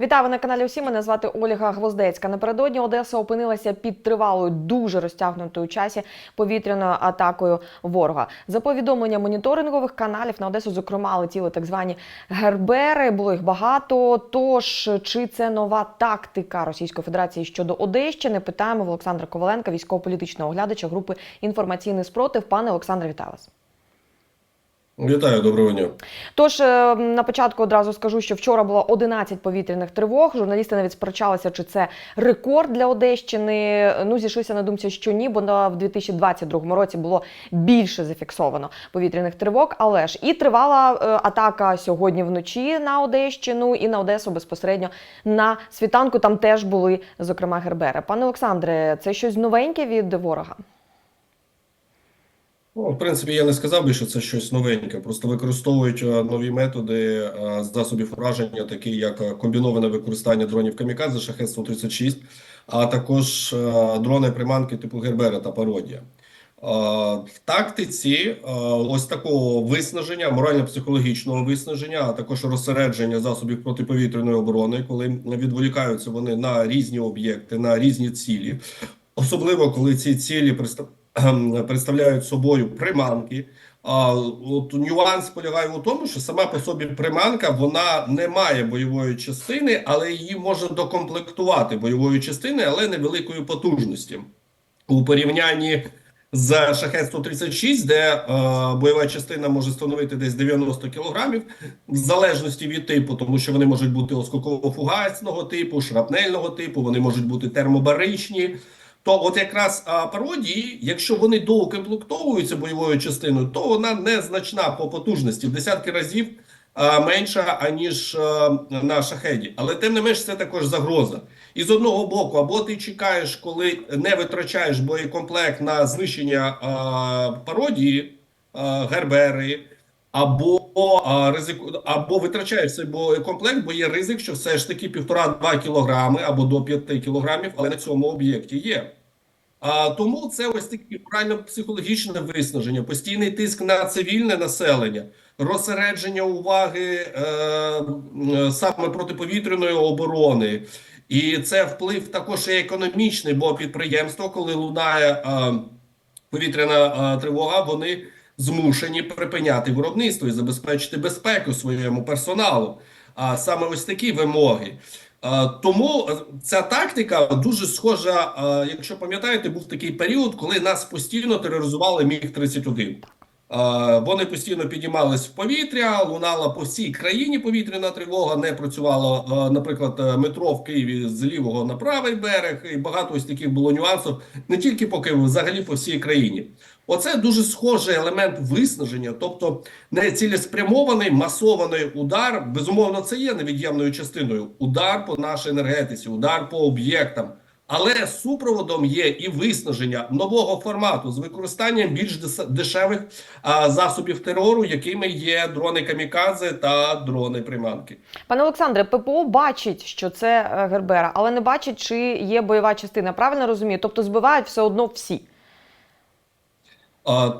Вітаю на каналі. Усі мене звати Ольга Гвоздецька. Напередодні Одеса опинилася під тривалою, дуже розтягнутою часі повітряною атакою ворога. За повідомленням моніторингових каналів на Одесу, зокрема, летіли так звані гербери. Було їх багато. Тож чи це нова тактика Російської Федерації щодо Одещини? Питаємо в Олександра Коваленка, військово-політичного оглядача групи інформаційний спротив. Пане Олександре, вітаю вас. Вітаю, доброго дня. Тож е, на початку одразу скажу, що вчора було 11 повітряних тривог. Журналісти навіть сперечалися, чи це рекорд для Одещини. Ну зійшлися на думці, що ні, бо в 2022 році було більше зафіксовано повітряних тривог. Але ж і тривала е, атака сьогодні вночі на Одещину, і на Одесу безпосередньо на світанку. Там теж були зокрема гербери. Пане Олександре, це щось новеньке від ворога? Ну, в принципі, я не сказав би, що це щось новеньке. Просто використовують е, нові методи е, засобів ураження, такі як е, комбіноване використання дронів камікадзе шахет 136 а також дрони приманки типу Гербера та Пародія. В тактиці ось такого виснаження, морально-психологічного виснаження, а також розсередження засобів протиповітряної оборони, коли відволікаються вони на різні об'єкти, на різні цілі, особливо коли ці цілі представ- кхем, представляють собою приманки. А от нюанс полягає у тому, що сама по собі приманка вона не має бойової частини, але її можна докомплектувати бойовою частиною, але невеликої потужності у порівнянні з шахет 136, де е, бойова частина може становити десь 90 кілограмів, в залежності від типу, тому що вони можуть бути осколково-фугасного типу, шрапнельного типу, вони можуть бути термобаричні. То от якраз а, пародії, якщо вони доукомплектовуються бойовою частиною, то вона незначна по потужності в десятки разів а, менша аніж а, на шахеді. Але тим не менш це також загроза. І з одного боку, або ти чекаєш, коли не витрачаєш боєкомплект на знищення а, пародії, а, гербери, або а, ризику, або витрачаєш цей боєкомплект, бо є ризик, що все ж таки півтора-два кілограми або до п'яти кілограмів, але на цьому об'єкті є. А тому це ось таке морально-психологічне виснаження, постійний тиск на цивільне населення, розсередження уваги е, е, саме протиповітряної оборони, і це вплив також і економічний, бо підприємство, коли лунає е, повітряна е, тривога, вони змушені припиняти виробництво і забезпечити безпеку своєму персоналу. А саме ось такі вимоги. Тому е, ця тактика дуже схожа. Якщо пам'ятаєте, був такий період, коли нас постійно тероризували міг 31 Е, Вони постійно піднімались в повітря, лунала по всій країні повітряна тривога. Не працювало, е, наприклад, е, метро в Києві з лівого на правий берег, і багато ось таких було нюансів не тільки по Києву, взагалі по всій країні. Оце дуже схожий елемент виснаження, тобто не цілеспрямований масований удар. Безумовно, це є невід'ємною частиною. Удар по нашій енергетиці, удар по об'єктам. Але супроводом є і виснаження нового формату з використанням більш дешевих а, засобів терору, якими є дрони камікадзе та дрони приманки. Пане Олександре, ППО бачить, що це е, Гербера, але не бачить, чи є бойова частина. Правильно розумію? Тобто збивають все одно всі.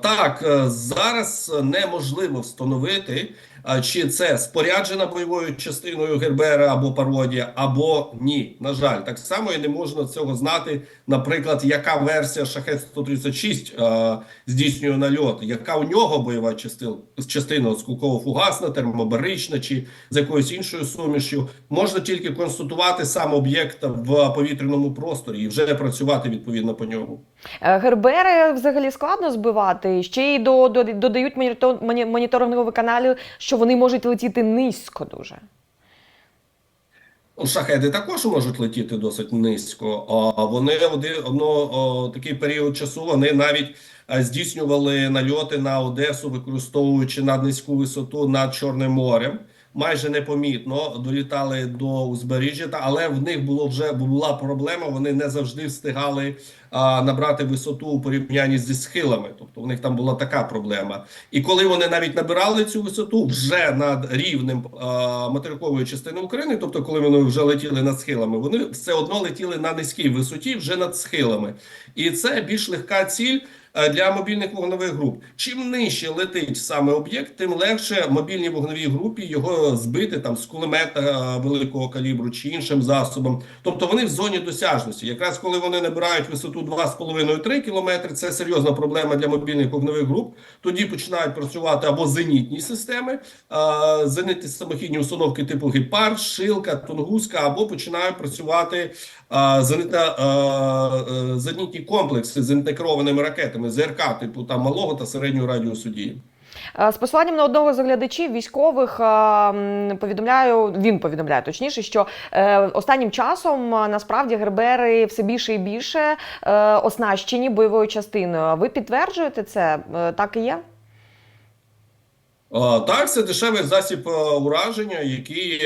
Так, е, зараз неможливо встановити, чи це споряджена бойовою частиною Гербера або пародія, або ні. На жаль, так само і не можна цього знати, наприклад, яка версія шахет 136 а, здійснює нальот, яка у нього бойова частина, частина осколково-фугасна, термобарична чи з якоюсь іншою сумішю. Можна тільки констатувати сам об'єкт в повітряному просторі і вже працювати відповідно по ньому. Е, Гербери взагалі складно збивати. Ще й до, до, додають монітор- моні- моніторингові канали, що вони можуть летіти низько дуже. Ну, Шахеди також можуть летіти досить низько. А вони один одно такий період часу вони навіть е, здійснювали нальоти на Одесу, використовуючи наднизьку висоту над Чорним морем. Майже непомітно долітали до узбережжя, але в них було вже була проблема. Вони не завжди встигали а, набрати висоту у порівнянні зі схилами. Тобто в них там була така проблема. І коли вони навіть набирали цю висоту вже над рівнем а, материкової частини України, тобто коли вони вже летіли над схилами, вони все одно летіли на низькій висоті вже над схилами. І це більш легка ціль. Е, для мобільних вогневих груп. Чим нижче летить саме об'єкт, тим легше мобільній вогневій групі його збити там з кулемета е, великого калібру чи іншим засобом. Тобто вони в зоні досяжності. Якраз коли вони набирають висоту 2,5-3 кілометри, це серйозна проблема для мобільних вогневих груп. Тоді починають працювати або зенітні системи, е, зенітні самохідні установки типу Гепард, Шилка, Тунгуска, або починають працювати зенітні комплекси з інтегрованими ракетами ЗРК, типу там малого та середнього радіусу дії. Е, З посиланням на одного з оглядачів військових е, повідомляю, він повідомляє точніше, що е, останнім часом насправді гербери все більше і більше оснащені бойовою частиною. Ви підтверджуєте це? Так і є? Так, це дешевий засіб ураження, який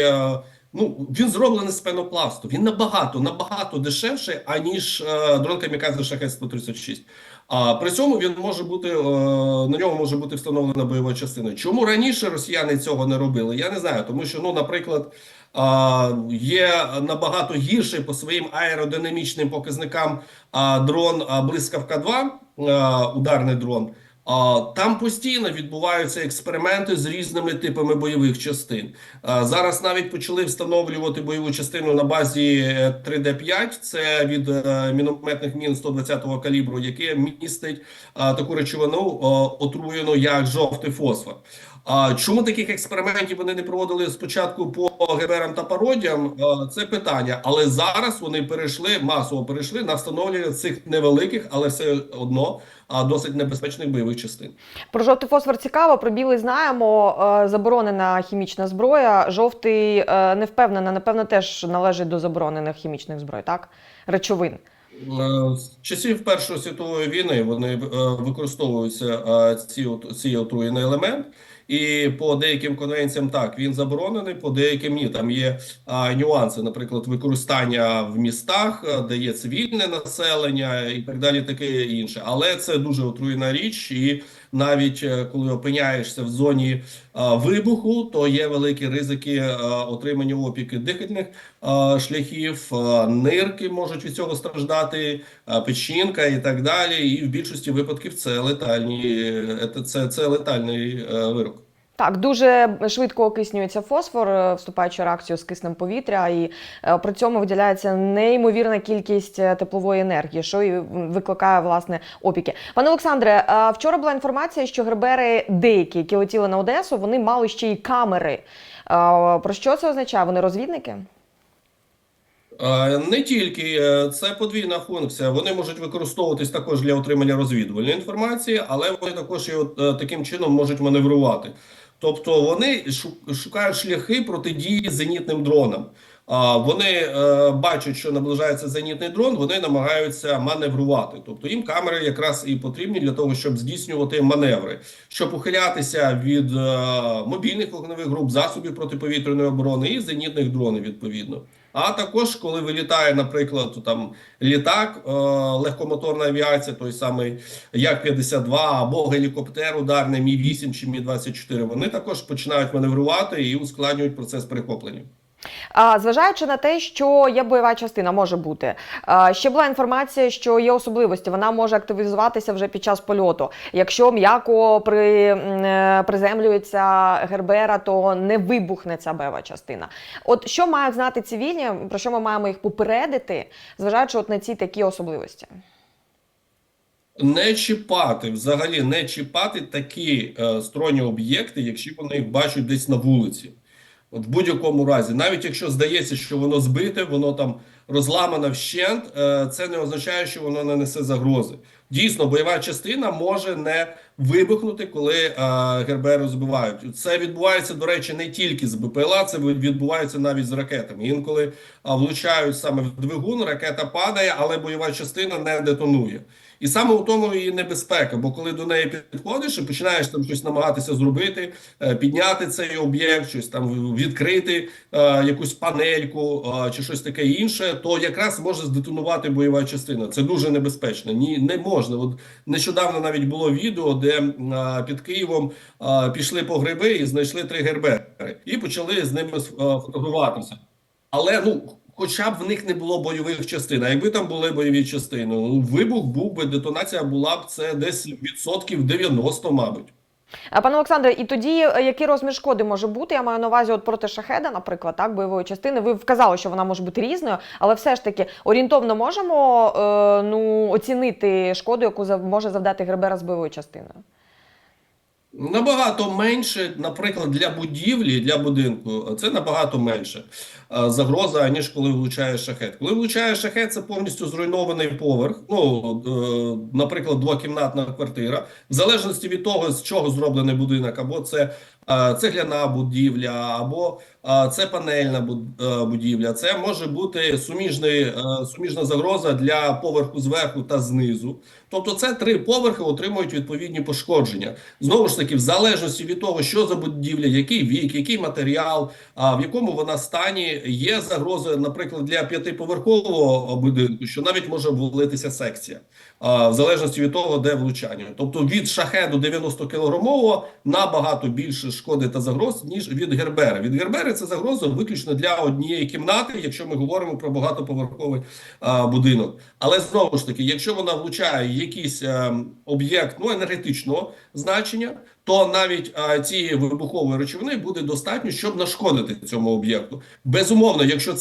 ну він зроблений з пенопласту. Він набагато набагато дешевший, аніж е, дрон Камікадзе Шахет 136. А при цьому він може бути е, на ньому може бути встановлена бойова частина. Чому раніше росіяни цього не робили? Я не знаю, тому що ну, наприклад. а, Є набагато гірший по своїм аеродинамічним показникам а, дрон а, Блискавка 2 а, ударний дрон. Там постійно відбуваються експерименти з різними типами бойових частин. Зараз навіть почали встановлювати бойову частину на базі е, 3D5. Це від е, мінометних мін 120-го калібру, яке містить таку речовину отруєну як жовтий фосфор. А чому таких експериментів вони не проводили спочатку по ГБРам та пародіям? Це питання, але зараз вони перейшли масово перейшли на встановлення цих невеликих, але все одно досить небезпечних бойових частин. Про жовтий фосфор цікаво, про білий знаємо. Е, Заборонена хімічна зброя. Жовтий е, не впевнена, напевно, теж належить до заборонених хімічних зброй, так? Речовин. Е, З часів Першої світової війни вони е, використовуються е, ці цей отруєний елемент. І по деяким конвенціям так він заборонений, по деяким ні. Там є а, нюанси, наприклад, використання в містах, е, де є цивільне населення і так далі, таке інше. Але це дуже отруєна річ, і навіть е, коли опиняєшся в зоні вибуху, то є великі ризики отримання опіки дихальних шляхів, нирки можуть від цього страждати, печінка і так далі. І в більшості випадків це летальні, е, це, це, летальний е, вирок. Так, дуже швидко окиснюється фосфор, е, вступаючи в реакцію з киснем повітря, і е, при цьому виділяється неймовірна кількість е, теплової енергії, що і викликає власне опіки. Пане Олександре, вчора була інформація, що гербери деякі, які летіли на Одесу, вони мали ще й камери. Про що це означає? Вони розвідники? Не тільки це подвійна функція. Вони можуть використовуватись також для отримання розвідувальної інформації, але вони також і от, таким чином можуть маневрувати. Тобто вони шу- шукають шляхи протидії зенітним дронам. Вони е, бачать, що наближається зенітний дрон, вони намагаються маневрувати. Тобто їм камери якраз і потрібні для того, щоб здійснювати маневри, щоб ухилятися від е, мобільних вогневих груп, засобів протиповітряної оборони і зенітних дронів відповідно. А також коли вилітає, наприклад, там літак, е, легкомоторна авіація, той самий Як-52 або гелікоптер ударний Мі 8 чи Мі 24 вони також починають маневрувати і ускладнюють процес перехоплення. Зважаючи на те, що є бойова частина, може бути. Ще була інформація, що є особливості. Вона може активізуватися вже під час польоту. Якщо м'яко при, е, приземлюється гербера, то не вибухне ця бойова частина. От що мають знати цивільні, про що ми маємо їх попередити, зважаючи от на ці такі особливості? Не чіпати, взагалі не чіпати такі е, сторонні об'єкти, якщо вони їх бачать десь на вулиці. От в будь-якому разі, навіть якщо здається, що воно збите, воно там розламане вщент, е, це не означає, що воно не несе загрози. Дійсно, бойова частина може не вибухнути, коли е, гербери збивають. Це відбувається, до речі, не тільки з БПЛА, це відбувається навіть з ракетами. Інколи а, влучають саме в двигун, ракета падає, але бойова частина не детонує. І саме у тому і небезпека, бо коли до неї підходиш і починаєш там щось намагатися зробити, е, підняти цей об'єкт, щось там відкрити, е, якусь панельку е, чи щось таке інше, то якраз може здетонувати бойова частина. Це дуже небезпечно. Ні, не можна. От нещодавно навіть було відео, де під Києвом пішли по гриби і знайшли три гербери, і почали з ними фотографуватися. Але ну хоча б в них не було бойових частин. А якби там були бойові частини, ну, вибух був би, детонація була б це десь відсотків 90, мабуть. А, Пане Олександре, і тоді е, який розмір шкоди може бути? Я маю на увазі от проти шахеда, наприклад, так, бойової частини. Ви вказали, що вона може бути різною, але все ж таки орієнтовно можемо е, ну, оцінити шкоду, яку може завдати Гребера з бойовою частиною. Набагато менше, наприклад, для будівлі, для будинку, це набагато менше е, загроза, ніж коли влучає шахет. Коли влучає шахет, це повністю зруйнований поверх. Ну, е, наприклад, двокімнатна квартира. В залежності від того, з чого зроблений будинок, або це цегляна будівля, або це панельна е, будівля. Це може бути суміжний, е, суміжна загроза для поверху зверху та знизу. Тобто, це три поверхи отримують відповідні пошкодження. Знову ж таки, в залежності від того, що за будівля, який вік, який матеріал, в якому вона стані, є загроза, наприклад, для п'ятиповерхового будинку, що навіть може обвалитися секція, в залежності від того, де влучання. Тобто від шахеду 90 кілограмового набагато більше шкоди та загроз, ніж від гербери. Від гербери це загроза виключно для однієї кімнати, якщо ми говоримо про багатоповерховий а, будинок. Але знову ж таки, якщо вона влучає якийсь ем, об'єкт ну, енергетичного значення, то навіть цієї вибухової речовини буде достатньо, щоб нашкодити цьому об'єкту. Безумовно, якщо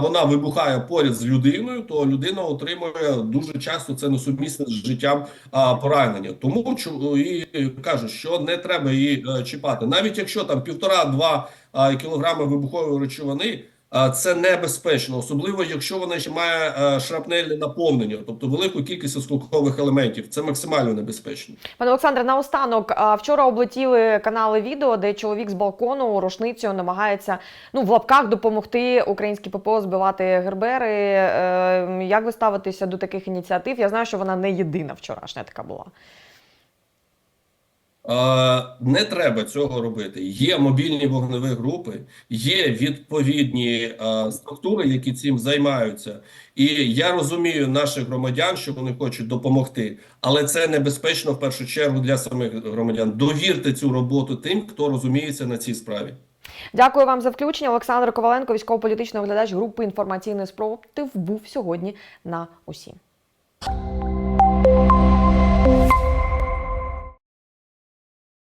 вона вибухає поряд з людиною, то людина отримує дуже часто це несумісне з життям поранення. Тому чу- і кажуть, що не треба її е, чіпати, навіть якщо там півтора-два кілограми вибухової речовини. Це небезпечно, особливо якщо вона ще має е, шрапнельне наповнення, тобто велику кількість осколкових елементів. Це максимально небезпечно. Пане Олександре, наостанок, вчора облетіли канали відео, де чоловік з балкону рушницею намагається ну в лапках допомогти українській ППО збивати гербери. Е, Як ви ставитеся до таких ініціатив? Я знаю, що вона не єдина вчорашня така була. Не треба цього робити. Є мобільні вогневі групи, є відповідні структури, які цим займаються. І я розумію наших громадян, що вони хочуть допомогти, але це небезпечно в першу чергу для самих громадян. Довірте цю роботу тим, хто розуміється на цій справі. Дякую вам за включення. Олександр Коваленко, військово-політичний оглядач групи інформаційний спротив, був сьогодні на усі.